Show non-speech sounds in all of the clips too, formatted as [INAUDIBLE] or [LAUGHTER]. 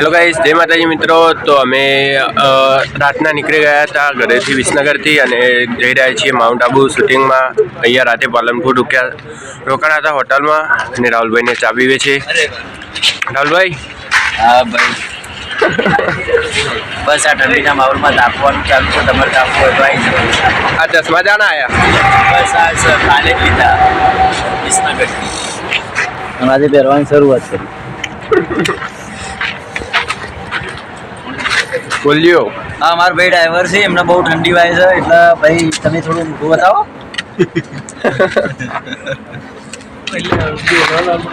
Hello guys જય માતાજી મિત્રો. તો અમે રાતના નીકળી ગયા હતા ઘરેથી વિસનગરથી અને જઈ રહ્યા છીએ માઉન્ટ આબુ શૂટિંગમાં. અહીંયા રાતે પાલનપુર રૂક્યા રોકાણા હતા હોટલમાં અને રાહુલભાઈને ચાબી છે. રાહુલભાઈ? હા ભાઈ. બસ આ ઠંડીના માહોલમાં તાપવાનું ચાલુ છે તમારે તાપવું હોય તો આવી જાઓ. આ ચશ્મા જાણા આવ્યા બસ આ સર કાલે જ લીધા વિસનગર આજે પહેરવાની શરૂઆત કરી. બોલ્યો. હા મારો ભાઈ ડ્રાઈવર છે એમને બહુ ઠંડી વાય છે એટલે ભાઈ તમે થોડું ઊંઘું બતાવો.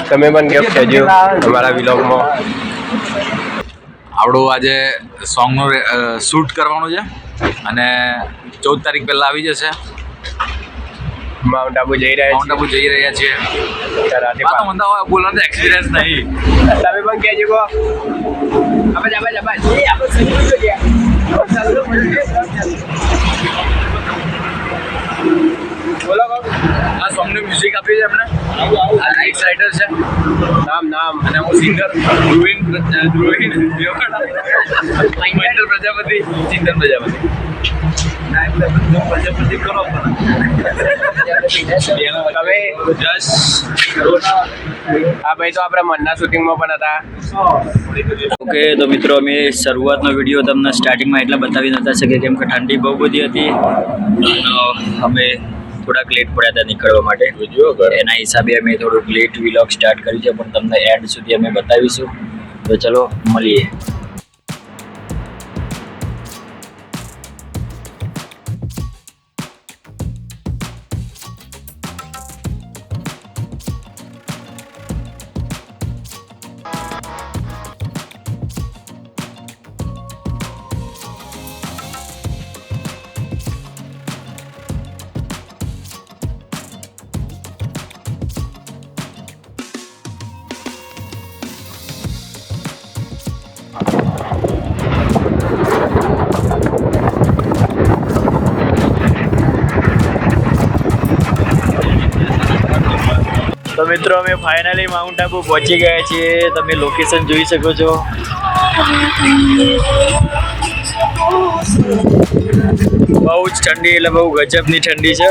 તમે પણ કેમ કહેજો અમારા વિલોગમાં આપણું આજે સોંગનું શૂટ કરવાનું છે અને ચૌદ તારીખ પહેલાં આવી જશે. માઉન્ટ આબુ જઈ રહ્યા માઉન્ટ આબુ જઈ રહ્યા છીએ. રાતે તો મને તો હવે બોલવાનો એક્સપિરિયન્સ નહીં. તમે પણ કહેજો કો આબાજ આબાજ આબાજ એ આપણે સંગીત બોલો કો આ સોંગનું મ્યુઝિક આપ્યું છે એમને આ રાઇટ્સ રાઇટર છે. નામ નામ. અને હું સિંગર ધ્રુવિન ધ્રુવિન મહેન્દ્ર પ્રજાપતિ ચિંતન પ્રજાપતિ. તમે જસ ભાઈ તો આપણા મનના શૂટિંગમાં પણ હતા. ઓકે, તો મિત્રો, અમે શરૂઆતનો વીડિયો તમને સ્ટાર્ટિંગમાં એટલા બતાવી નતા શકે કેમ કે ઠંડી બહુ બધી હતી. અમે થોડાક લેટ પડ્યા હતા નીકળવા માટે. એના હિસાબે અમે થોડુંક લેટ વિલોગ સ્ટાર્ટ કર્યું છે, પણ તમને એન્ડ સુધી અમે બતાવીશું. તો ચલો, મળીએ. મિત્રો, અમે ફાઇનલી માઉન્ટ આબુ પહોંચી ગયા છીએ. તમે લોકેશન જોઈ શકો છો. બહુ જ ઠંડી, એટલે બહુ ગજબની ઠંડી છે.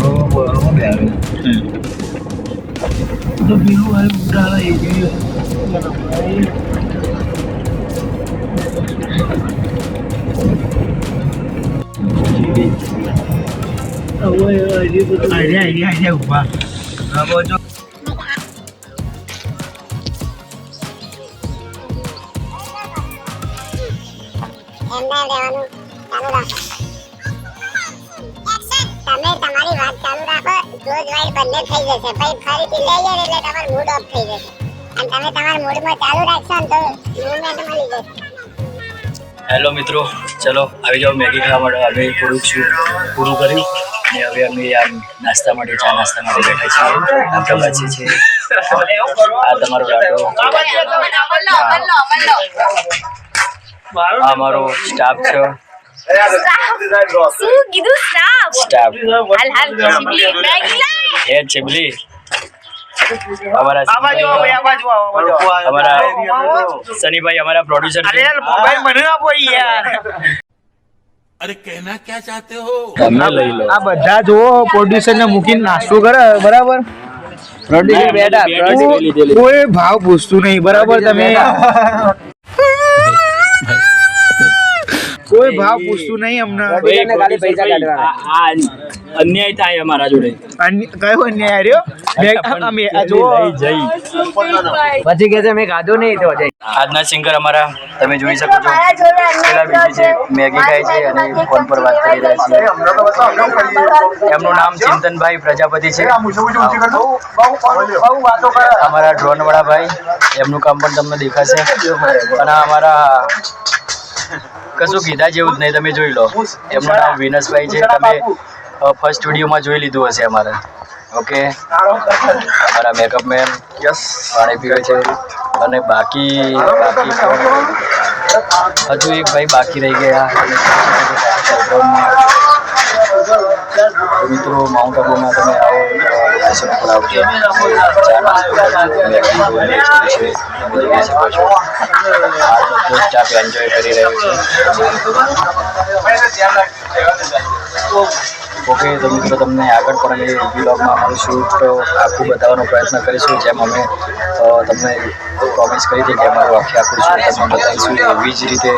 我我我两个。嗯。那比如还有干了已经有个啥，哎，哎，哎，你不？哎，对，对，对，五千。然后就。ચાલુ રાખો રોજ વાઇડ બંને થઈ જશે. પછી ફરીથી લઈ જાય એટલે તમારો મૂડ ઓફ થઈ જશે. અને તમે તમારા મૂડમાં ચાલુ રાખશો ને તો મૂવમેન્ટ મળી જશે. હેલો મિત્રો ચલો આવી જાઓ મેગી ખાવા માટે. અમે પૂરું છું પૂરું કર્યું અને હવે અમે આમ નાસ્તા માટે ચા નાસ્તા માટે બેઠા છીએ. આપણે વાંચીએ છે. આ તમારો આ અમારો સ્ટાફ છે. બધા જુઓ પ્રોડ્યુસર ને મૂકીને નાસ્તો કરે બરાબર? પ્રોડ્યુસર બેઠા કોઈ ભાવ પૂછતું નહીં બરાબર તમે? કોઈ ભાવ પૂછતું નહીં અમને અન્યાય થાય અમારા જોડે કયો અન્યાય રહ્યો અમે-. પછી કે છે મેં ખાધું નહીં તો આજના સિંગર અમારા તમે જોઈ શકો છો પેલા બીજી છે મેગી ખાય છે અને ફોન પર વાત કરી રહ્યા છે એમનું નામ ચિંતનભાઈ પ્રજાપતિ છે અમારા ડ્રોન વાળા ભાઈ એમનું કામ પણ તમને દેખાશે અને અમારા કશું કીધા જેવું જ નહીં તમે જોઈ લો. એમનું નામ વિનસભાઈ છે તમે ફર્સ્ટ સ્ટુડિયોમાં જોઈ લીધું હશે અમારે. ઓકે અમારા મેકઅપ મેન યસ પાણી પીવે છે. અને બાકી બાકી હજુ એક ભાઈ બાકી રહી ગયા. મિત્રો માઉન્ટ આબુમાં તમે આવો લોકેશન પર આવજો ચા નાસ્તો છે. તમે શકો છો. એન્જોય કરી રહ્યો છે. ઓકે, તો મિત્રો તમને આગળ પણ અમે બ્લોગમાં અમારું શૂટ આખું બતાવવાનો પ્રયત્ન કરીશું. જેમ અમે તમને પ્રોમિસ કરી હતી કે અમારું આખી આખું શૂટ તમને બતાવીશું. એવી જ રીતે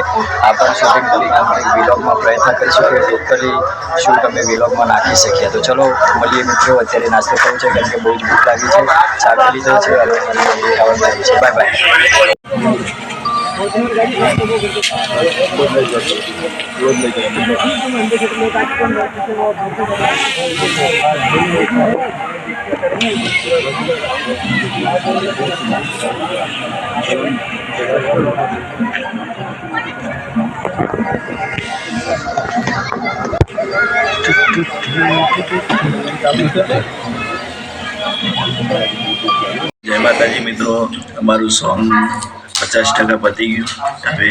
આ પણ શૂટિંગ કરીને અમે બ્લોગમાં પ્રયત્ન કરીશું કે ટોટલી શૂટ અમે બ્લોગમાં નાખી શકીએ. તો ચલો, મળીએ મિત્રો. અત્યારે નાસ્તો કરવો છે, કેમ કે બહુ જ ભૂખ લાગી છે. ચા પી લીધો છે બાય બાય જય માતાજી મિત્રો અમારું સોંગ પચાસ ટકા પતી ગયું. હવે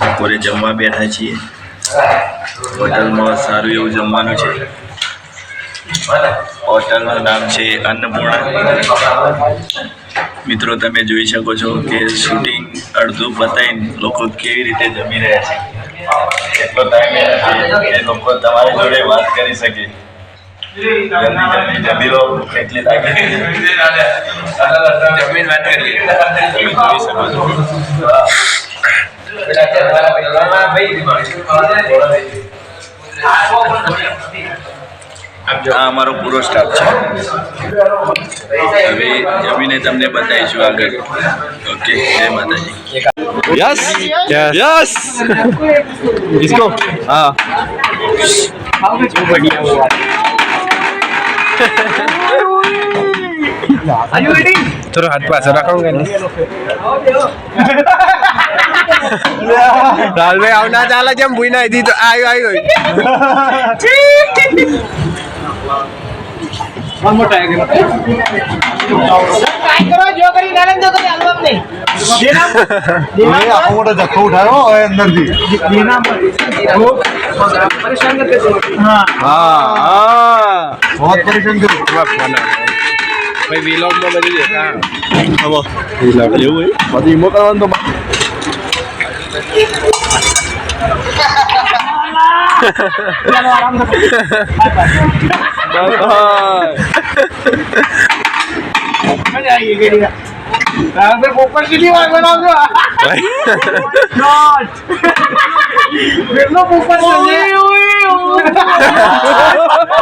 બપોરે જમવા બેઠા છીએ. હોટલમાં સારું એવું જમવાનું છે. હોટલનું નામ છે અન્નપૂર્ણા. મિત્રો, તમે જોઈ શકો છો કે શૂટિંગ અડધું પતાવીને લોકો કેવી રીતે જમી રહ્યા છે. એટલો ટાઈમ એ લોકો તમારી જોડે વાત કરી શકે. જમી લો કેટલી લાગે જમીન વાત કરીએ. આ અમારો પૂરો સ્ટાફ છે. હવે જમીને તમને બતાવીશું આગળ. ઓકે જય માતાજી. Yes yes [LAUGHS] Are you ready? થોડો હાથ પાસે રાખો કે રાહુલભાઈ આવું ના ચાલે જેમ ભૂઈ ના દીધું આવ્યું આવ્યું મોટા કરો જો કરી નાનંદ કરી આલવા નહીં. આખો મોટો જથ્થો ઉઠાયો હવે અંદરથી. હા હા. બહુ પરેશાન કર્યું ભાઈ વિલોગમાં બધી દેખા એવું બધું ઈમો કરવાનું તો મજા આવી ગઈ ગઈ રાહુલભાઈ પોપટ કેટલી વાર બનાવજો નોટ કેટલો પોપટ પોપટ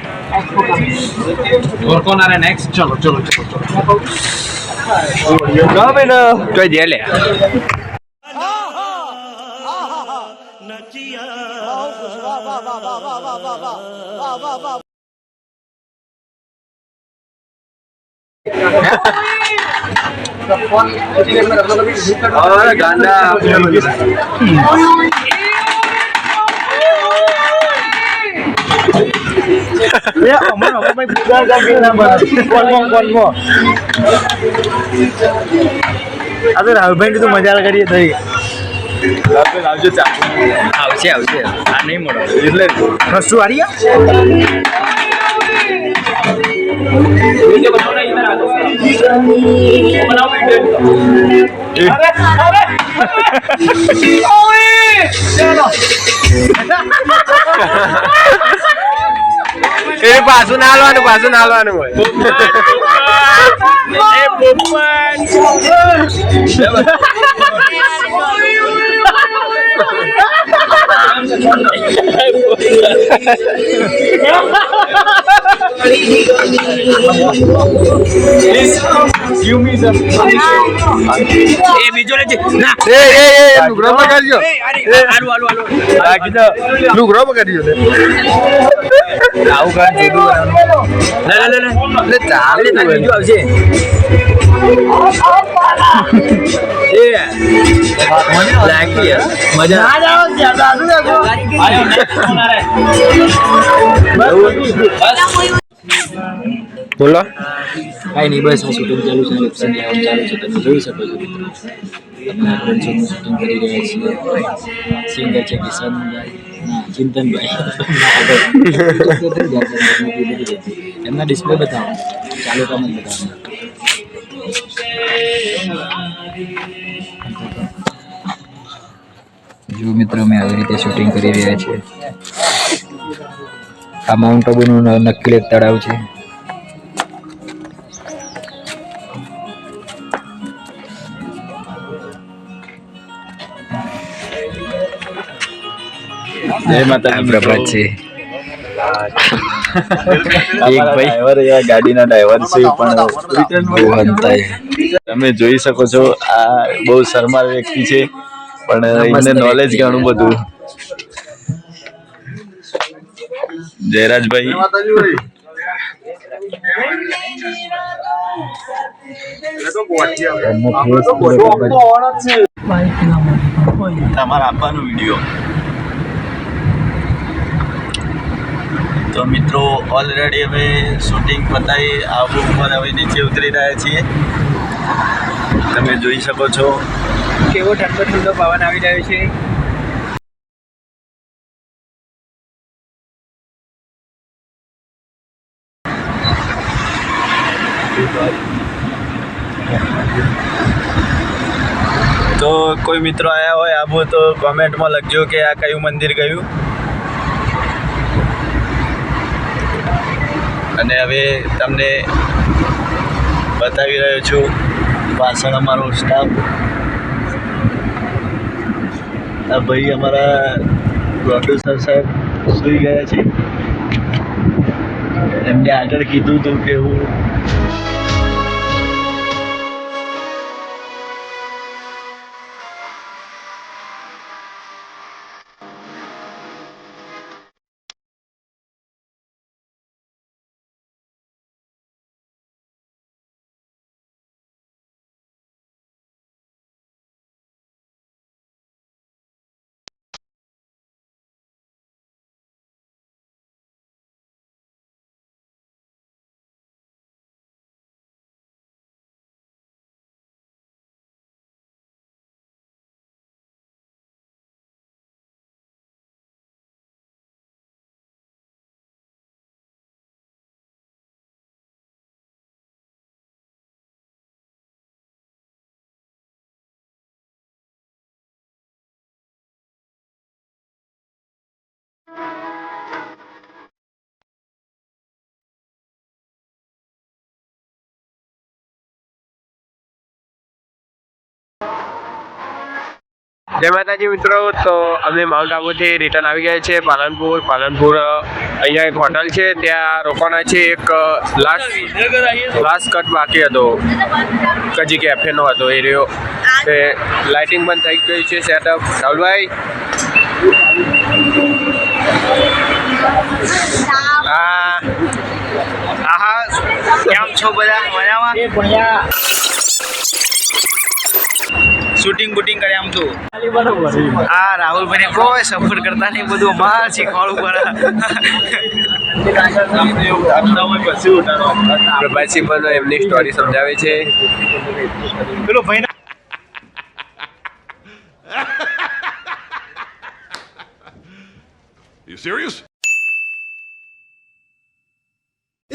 और कौन आ रहा है नेक्स्ट चलो चलो चलो चलो ना बेटा कोई दे ले अरे गाना અમર અમર ભાઈ પૂજા ગામ ના બને કોલમો કોલમો આ તો રાહુલભાઈ કીધું મજા કરીએ થઈ. આવશે આવશે આ નહીં મળો. એટલે કશું હારી [LAUGHS] [LAUGHS] એ પાછું ના હાલવાનું પાછું ના હાલવાનું હોય એ બીજો લેજે ના એ એ એ લુગડો પકડજો હાલો હાલો હાલો બાકી તો લુગડો પકડજો ને આવું જોડું બનાવવાનું. લે લે લે લે ચાલે ને બીજું આવશે. એ. લાગી યાર. મજા બોલો. કાંઈ નહીં બસ આ શૂટિંગ ચાલુ છે ચાલુ છે તમે જોઈ શકો છો મિત્રો. એમના ડિસ્પ્લે બતાવો ચાલુ બતાવો જો મિત્રો, અમે આવી રીતે શૂટિંગ કરી રહ્યા છીએ. આ માઉન્ટ આબુનું નક્કી એક તળાવ છે. જય માતાજી મિત્રો. પ્રભાત છે. [LAUGHS] એક ભાઈ. ગાડીના ડ્રાઈવર છે પણ બહુ હંતાય તમે જોઈ શકો છો આ બહુ શરમાળ વ્યક્તિ છે પણ એમને નોલેજ ઘણું બધું. જયરાજભાઈ. તમારે આપવાનો વીડિયો તો મિત્રો ઓલરેડી હવે શૂટિંગ પતાવી આબુ ઉપર હવે નીચે ઉતરી રહ્યા છીએ. તમે જોઈ શકો છો. કેવો ઠંડો ઠંડો પવન આવી રહ્યો છે. તો કોઈ મિત્રો આવ્યા હોય, આબુ તો કોમેન્ટમાં લખજો કે આ કયું મંદિર ગયું. અને હવે તમને બતાવી રહ્યો છું પાછળ અમારો સ્ટાફ આ ભાઈ અમારા પ્રોડ્યુસર સાહેબ સુઈ ગયા છે. એમને આગળ કીધું હતું કે હું જય માતાજી મિત્રો, તો અમે માઉન્ટ આબુથી રિટર્ન આવી ગયા છે પાલનપુર. પાલનપુર અહીંયા એક હોટલ છે, ત્યાં રોકાણા છે એક લાસ્ટ લાસ્ટ કટ બાકી હતો. કજી કેફેનો હતો એ રહ્યો. તે લાઇટિંગ પણ થઈ ગઈ છે સેટઅપ રાહુલભાઈ? હા. આહા, કેમ છો બધા? મજામાં? શૂટિંગ બુટિંગ કરે આમ તો. હા રાહુલ ભાઈ કોઈ સફર કરતા નહીં બધું માર શીખવાડવું પડે પ્રભાસી પણ એમની સ્ટોરી સમજાવે છે. પેલો ભાઈ You serious?